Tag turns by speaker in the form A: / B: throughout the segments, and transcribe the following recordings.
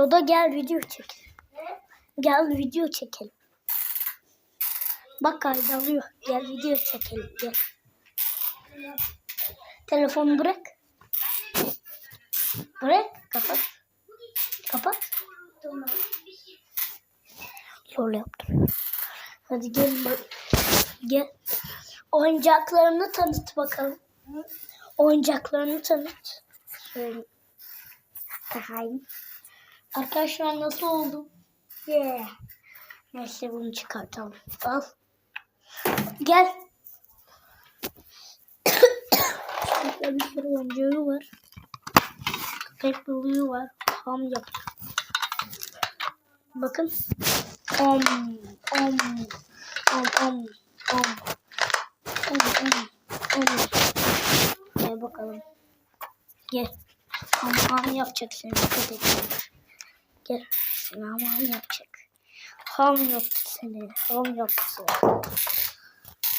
A: Dodo gel video çekelim. Gel video çekelim. Bak kaydı. Gel video çekelim. Gel. Telefonu bırak. Bırak. Kapat. Kapat. Zor yaptım. Hadi gel. Gel. Oyuncaklarını tanıt bakalım. Oyuncaklarını tanıt. Şöyle. Bakayım. Arkadaşlar nasıl oldu? Yeah. Neyse bunu çıkartalım. Al. Gel. Şurada bir sürü oyuncağı var. Köpek balığı var. Ham yap. Bakın. Om, om, om, om, om. Om, om, om. Gel bakalım. Gel. Ham ham yapacak seni köpek balığı. Gel. Seni yapacak. Ham yaptı seni. Ham yaptı.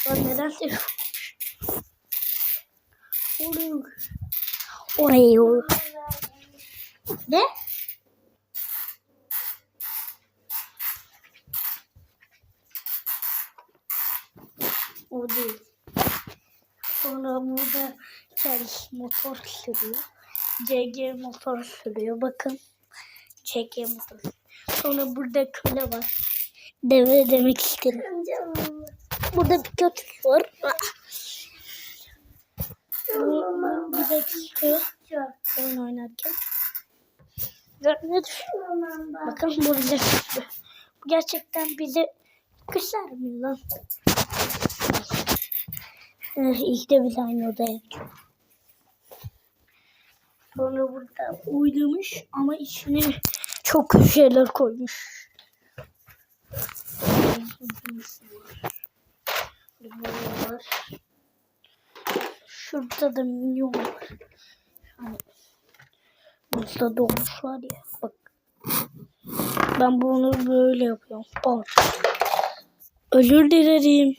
A: Lan neden? Oluyor. Oraya oluyor. Ne? O değil. Sonra burada kendisi motor sürüyor. CG motor sürüyor. Bakın. Motor. Sonra burada köle var. Deve demek istedim. Burada bir köpek var. Bu bir çıkıyor. Oyun oynarken. Düşüyor? Bakın bu bize gerçekten bize küser mi lan? Eh, İlk de biz aynı odaya. Sonra burada uyumuş ama içine çok kötü şeyler koymuş. Şurada da minyon var. Yani Burada doğmuş var ya bak. Ben bunu böyle yapıyorum. Bak. Özür dilerim.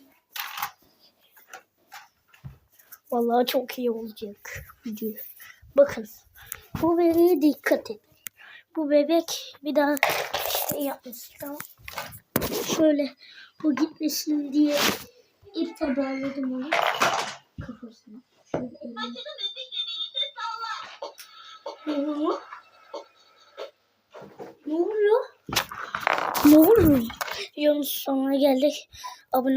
A: Vallahi çok iyi olacak. Bakın. Bu bebeğe dikkat et. Bu bebek bir daha şey yapmasın. Şöyle bu gitmesin diye ip bağladım onu. Kafasına. Şöyle elini. Ne oluyor? Ne oluyor? Ne oluyor? Sonuna geldik. Abone